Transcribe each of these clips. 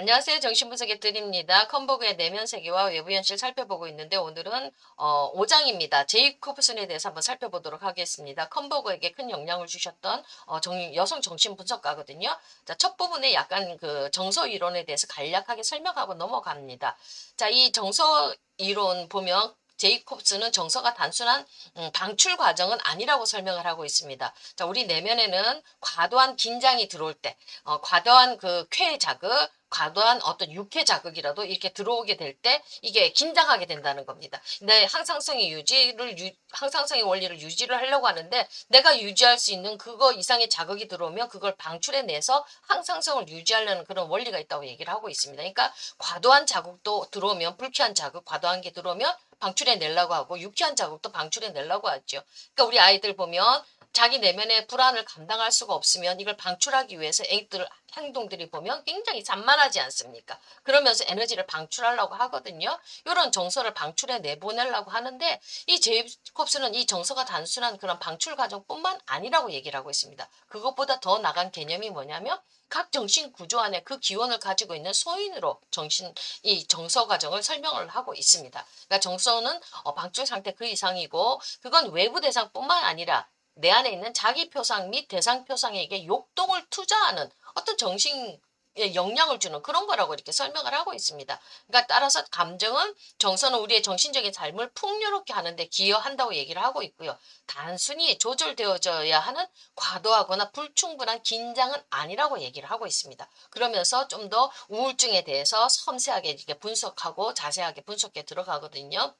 안녕하세요. 정신분석의 드립니다. 컴버그의 내면 세계와 외부 현실 살펴보고 있는데 오늘은 어, 5장입니다. 제이콥슨에 대해서 한번 살펴보도록 하겠습니다. 컴버그에게 큰 영향을 주셨던 어, 정- 여성 정신분석가거든요. 자, 첫 부분에 약간 그 정서 이론에 대해서 간략하게 설명하고 넘어갑니다. 자, 이 정서 이론 보면 제이콥스는 정서가 단순한 음, 방출 과정은 아니라고 설명을 하고 있습니다. 자, 우리 내면에는 과도한 긴장이 들어올 때, 어, 과도한 그 쾌 자극, 과도한 어떤 육회 자극이라도 이렇게 들어오게 될 때 이게 긴장하게 된다는 겁니다. 근데 항상성의 유지를 유, 항상성의 원리를 유지를 하려고 하는데 내가 유지할 수 있는 그거 이상의 자극이 들어오면 그걸 방출해내서 항상성을 유지하려는 그런 원리가 있다고 얘기를 하고 있습니다. 그러니까 과도한 자극도 들어오면 불쾌한 자극, 과도한 게 들어오면 방출해 내려고 하고 유쾌한 자극도 방출해 내려고 하죠. 그러니까 우리 아이들 보면 자기 내면의 불안을 감당할 수가 없으면 이걸 방출하기 위해서 애들 행동들이 보면 굉장히 산만하지 않습니까? 그러면서 에너지를 방출하려고 하거든요. 이런 정서를 방출해 내보내려고 하는데 이 제이콥스는 이 정서가 단순한 그런 방출 과정뿐만 아니라고 얘기를 하고 있습니다. 그것보다 더 나간 개념이 뭐냐면 각 정신 구조 안에 그 기원을 가지고 있는 소인으로 정신 이 정서 과정을 설명을 하고 있습니다. 그러니까 정서는 어, 방출 상태 그 이상이고 그건 외부 대상뿐만 아니라 내 안에 있는 자기 표상 및 대상 표상에게 욕동을 투자하는 어떤 정신 에 영향을 주는 그런 거라고 이렇게 설명을 하고 있습니다. 그러니까 따라서 감정은 정서는 우리의 정신적인 삶을 풍요롭게 하는데 기여한다고 얘기를 하고 있고요. 단순히 조절되어져야 하는 과도하거나 불충분한 긴장은 아니라고 얘기를 하고 있습니다. 그러면서 좀 더 우울증에 대해서 섬세하게 이렇게 분석하고 자세하게 분석해 들어가거든요.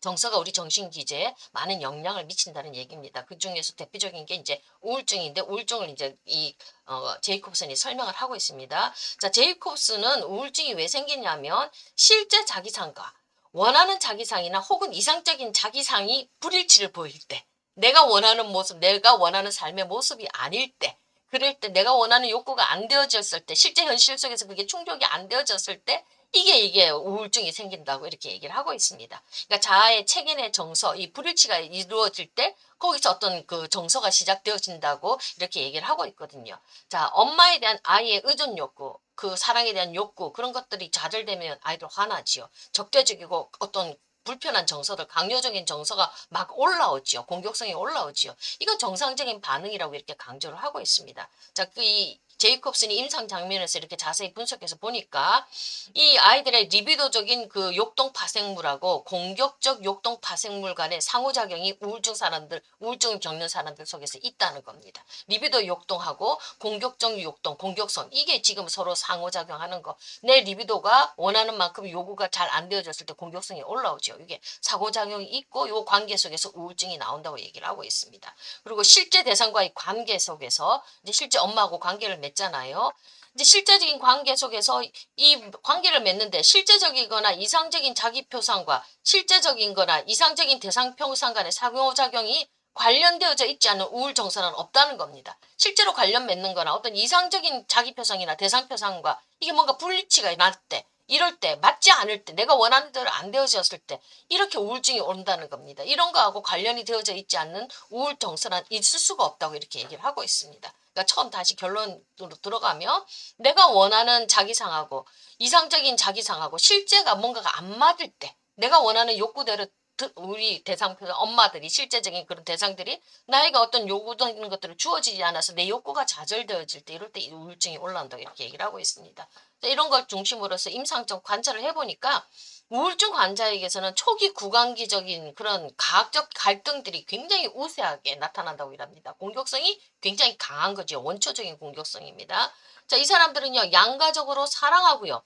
정서가 우리 정신 기제에 많은 영향을 미친다는 얘기입니다. 그 중에서 대표적인 게 이제 우울증인데 우울증을 이제 이 어, 제이콥슨이 설명을 하고 있습니다. 자, 제이콥스는 우울증이 왜 생기냐면 실제 자기상과 원하는 자기상이나 혹은 이상적인 자기상이 불일치를 보일 때, 내가 원하는 모습, 내가 원하는 삶의 모습이 아닐 때, 그럴 때 내가 원하는 욕구가 안 되어졌을 때, 실제 현실 속에서 그게 충족이 안 되어졌을 때, 이게 이게 우울증이 생긴다고 이렇게 얘기를 하고 있습니다. 그러니까 자아의 체계의 정서, 이 불일치가 이루어질 때 거기서 어떤 그 정서가 시작되어진다고 이렇게 얘기를 하고 있거든요. 자, 엄마에 대한 아이의 의존 욕구, 그 사랑에 대한 욕구 그런 것들이 좌절되면 아이들 화나지요. 적대적이고 어떤 불편한 정서들, 강요적인 정서가 막 올라오지요. 공격성이 올라오지요. 이건 정상적인 반응이라고 이렇게 강조를 하고 있습니다. 자, 그 이 제이콥슨이 임상 장면에서 이렇게 자세히 분석해서 보니까 이 아이들의 리비도적인 그 욕동 파생물하고 공격적 욕동 파생물 간의 상호작용이 우울증 사람들, 우울증을 겪는 사람들 속에서 있다는 겁니다. 리비도 욕동하고 공격적 욕동, 공격성 이게 지금 서로 상호작용하는 거. 내 리비도가 원하는 만큼 요구가 잘 안 되어졌을 때 공격성이 올라오죠. 이게 사고작용이 있고 요 관계 속에서 우울증이 나온다고 얘기를 하고 있습니다. 그리고 실제 대상과의 관계 속에서 이제 실제 엄마하고 관계를 맺 잖아요. 이제 실제적인 관계 속에서 이 관계를 맺는데 실제적이거나 이상적인 자기 표상과 실제적인 거나 이상적인 대상 표상 간의 상호작용이 관련되어져 있지 않은 우울 정서는 없다는 겁니다. 실제로 관련 맺는 거나 어떤 이상적인 자기 표상이나 대상 표상과 이게 뭔가 불일치가 날 때, 이럴 때, 맞지 않을 때, 내가 원하는 대로 안 되어졌을 때, 이렇게 우울증이 온다는 겁니다. 이런 거하고 관련이 되어져 있지 않는 우울 정서는 있을 수가 없다고 이렇게 얘기를 하고 있습니다. 그러니까 처음 다시 결론으로 들어가면 내가 원하는 자기상하고 이상적인 자기상하고 실제가 뭔가가 안 맞을 때 내가 원하는 욕구대로 드- 우리 대상 엄마들이 실제적인 그런 대상들이 나에게 어떤 요구되는 것들을 주어지지 않아서 내 욕구가 좌절되어질 때 이럴 때이 우울증이 올라온다고 이렇게 얘기를 하고 있습니다. 자, 이런 걸 중심으로서 임상적 관찰을 해보니까 우울증 환자에게서는 초기 구강기적인 그런 과학적 갈등들이 굉장히 우세하게 나타난다고 합니다. 공격성이 굉장히 강한 거죠. 원초적인 공격성입니다. 자, 이 사람들은요, 양가적으로 사랑하고요.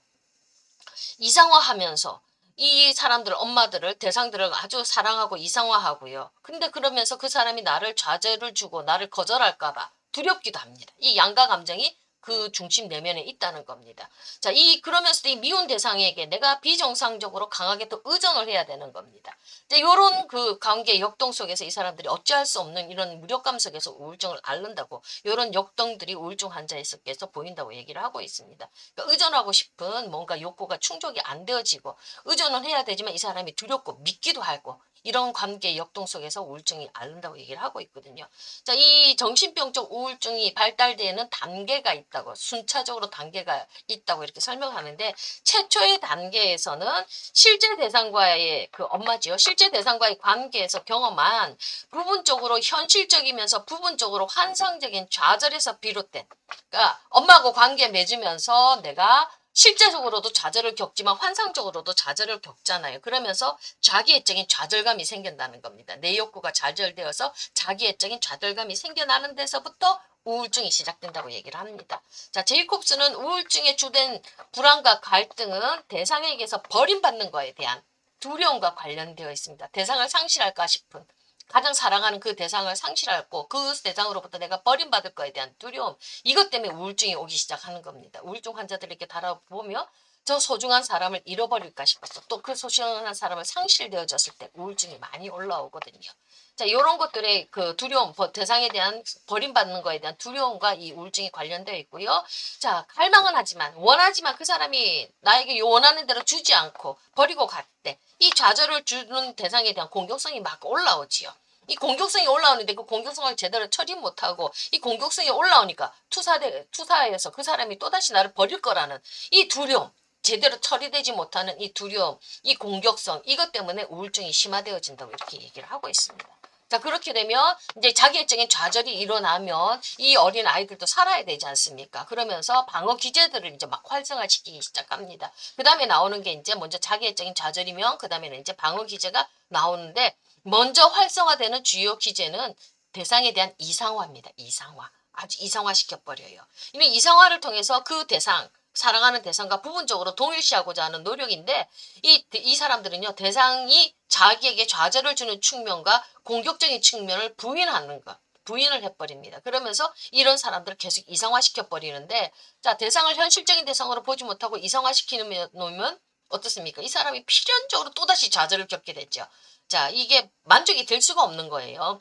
이상화하면서 이 사람들, 엄마들을, 대상들을 아주 사랑하고 이상화하고요. 근데 그러면서 그 사람이 나를 좌절을 주고 나를 거절할까 봐 두렵기도 합니다. 이 양가 감정이 그 중심 내면에 있다는 겁니다. 자, 이 그러면서도 이 미운 대상에게 내가 비정상적으로 강하게 또 의존을 해야 되는 겁니다. 이제 요런 그 관계 역동 속에서 이 사람들이 어찌할 수 없는 이런 무력감 속에서 우울증을 앓는다고 요런 역동들이 우울증 환자에서 보인다고 얘기를 하고 있습니다. 그러니까 의존하고 싶은 뭔가 욕구가 충족이 안 되어지고 의존은 해야 되지만 이 사람이 두렵고 믿기도 하고 이런 관계 역동 속에서 우울증이 앓는다고 얘기를 하고 있거든요. 자, 이 정신병적 우울증이 발달되는 단계가 있다 고 순차적으로 단계가 있다고 이렇게 설명하는데 최초의 단계에서는 실제 대상과의 그 엄마지요. 실제 대상과의 관계에서 경험한 부분적으로 현실적이면서 부분적으로 환상적인 좌절에서 비롯된 그러니까 엄마하고 관계 맺으면서 내가 실제적으로도 좌절을 겪지만 환상적으로도 좌절을 겪잖아요. 그러면서 자기애적인 좌절감이 생긴다는 겁니다. 내 욕구가 좌절되어서 자기애적인 좌절감이 생겨나는 데서부터 우울증이 시작된다고 얘기를 합니다. 자, 제이콥스는 우울증의 주된 불안과 갈등은 대상에게서 버림받는 거에 대한 두려움과 관련되어 있습니다. 대상을 상실할까 싶은 가장 사랑하는 그 대상을 상실하고 그 대상으로부터 내가 버림받을 거에 대한 두려움 이것 때문에 우울증이 오기 시작하는 겁니다. 우울증 환자들에게 달아보며 저 소중한 사람을 잃어버릴까 싶어서 또 그 소중한 사람을 상실되어졌을 때 우울증이 많이 올라오거든요. 자, 이런 것들의 그 두려움, 버- 대상에 대한 버림받는 거에 대한 두려움과 이 우울증이 관련되어 있고요. 자, 갈망은 하지만, 원하지만 그 사람이 나에게 원하는 대로 주지 않고 버리고 갈 때, 이 좌절을 주는 대상에 대한 공격성이 막 올라오지요. 이 공격성이 올라오는데 그 공격성을 제대로 처리 못하고 이 공격성이 올라오니까 투사대, 투사에서 그 사람이 또다시 나를 버릴 거라는 이 두려움, 제대로 처리되지 못하는 이 두려움, 이 공격성, 이것 때문에 우울증이 심화되어진다고 이렇게 얘기를 하고 있습니다. 자, 그렇게 되면 이제 자기애적인 좌절이 일어나면 이 어린 아이들도 살아야 되지 않습니까? 그러면서 방어 기제들을 이제 막 활성화시키기 시작합니다. 그 다음에 나오는 게 이제 먼저 자기애적인 좌절이면 그 다음에는 이제 방어 기제가 나오는데 먼저 활성화되는 주요 기제는 대상에 대한 이상화입니다. 이상화. 아주 이상화시켜버려요. 이는 이상화를 통해서 그 대상, 사랑하는 대상과 부분적으로 동일시하고자 하는 노력인데 이, 이 사람들은요 대상이 자기에게 좌절을 주는 측면과 공격적인 측면을 부인하는 것 부인을 해버립니다. 그러면서 이런 사람들을 계속 이상화시켜 버리는데 자 대상을 현실적인 대상으로 보지 못하고 이상화시키면 놓으면 어떻습니까? 이 사람이 필연적으로 또다시 좌절을 겪게 됐죠. 자 이게 만족이 될 수가 없는 거예요.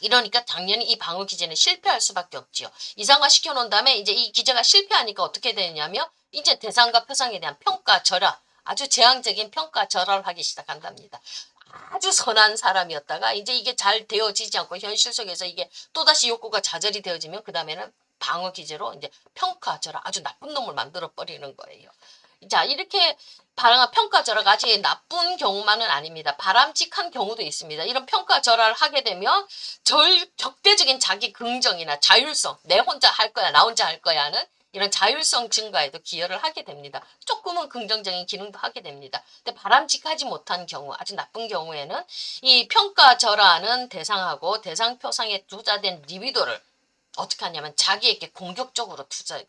이러니까 당연히 이 방어 기제는 실패할 수밖에 없지요. 이상화 시켜 놓은 다음에 이제 이 기제가 실패하니까 어떻게 되냐면 이제 대상과 표상에 대한 평가 절하 아주 재앙적인 평가 절하를 하기 시작한답니다. 아주 선한 사람이었다가 이제 이게 잘 되어지지 않고 현실 속에서 이게 또다시 욕구가 좌절이 되어지면 그 다음에는 방어 기제로 이제 평가 절하 아주 나쁜 놈을 만들어 버리는 거예요. 자 이렇게 평가 절하가 아직 나쁜 경우만은 아닙니다. 바람직한 경우도 있습니다. 이런 평가 절하를 하게 되면 절 적대적인 자기 긍정이나 자율성, 내 혼자 할 거야, 나 혼자 할 거야 하는 이런 자율성 증가에도 기여를 하게 됩니다. 조금은 긍정적인 기능도 하게 됩니다. 근데 바람직하지 못한 경우, 아주 나쁜 경우에는 이 평가 절하는 대상하고 대상 표상에 투자된 리비도를 어떻게 하냐면 자기에게 공격적으로 투자,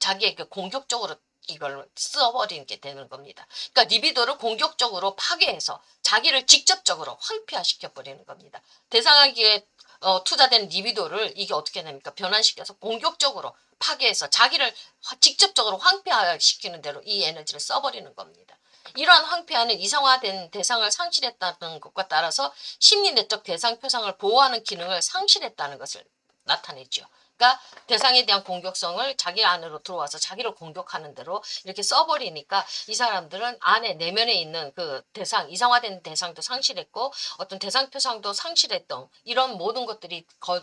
자기에게 공격적으로 이걸 써버리게 되는 겁니다. 그러니까 리비도를 공격적으로 파괴해서 자기를 직접적으로 황폐화시켜 버리는 겁니다. 대상에게 어, 투자된 리비도를 이게 어떻게 됩니까? 변환시켜서 공격적으로 파괴해서 자기를 화- 직접적으로 황폐화시키는 대로 이 에너지를 써버리는 겁니다. 이러한 황폐화는 이상화된 대상을 상실했다는 것과 따라서 심리 내적 대상 표상을 보호하는 기능을 상실했다는 것을 나타내죠. 그러니까 대상에 대한 공격성을 자기 안으로 들어와서 자기를 공격하는 대로 이렇게 써버리니까 이 사람들은 안에 내면에 있는 그 대상 이상화된 대상도 상실했고 어떤 대상 표상도 상실했던 이런 모든 것들이 거,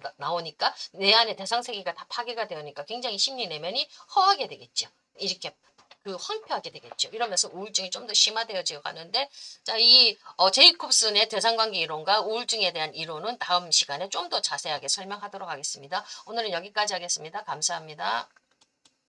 나- 나오니까 내 안에 대상 세계가 다 파괴가 되니까 굉장히 심리 내면이 허하게 되겠죠. 이렇게 그 황폐하게 되겠죠. 이러면서 우울증이 좀 더 심화되어져 가는데 자, 이 어, 제이콥슨의 대상관계 이론과 우울증에 대한 이론은 다음 시간에 좀 더 자세하게 설명하도록 하겠습니다. 오늘은 여기까지 하겠습니다. 감사합니다.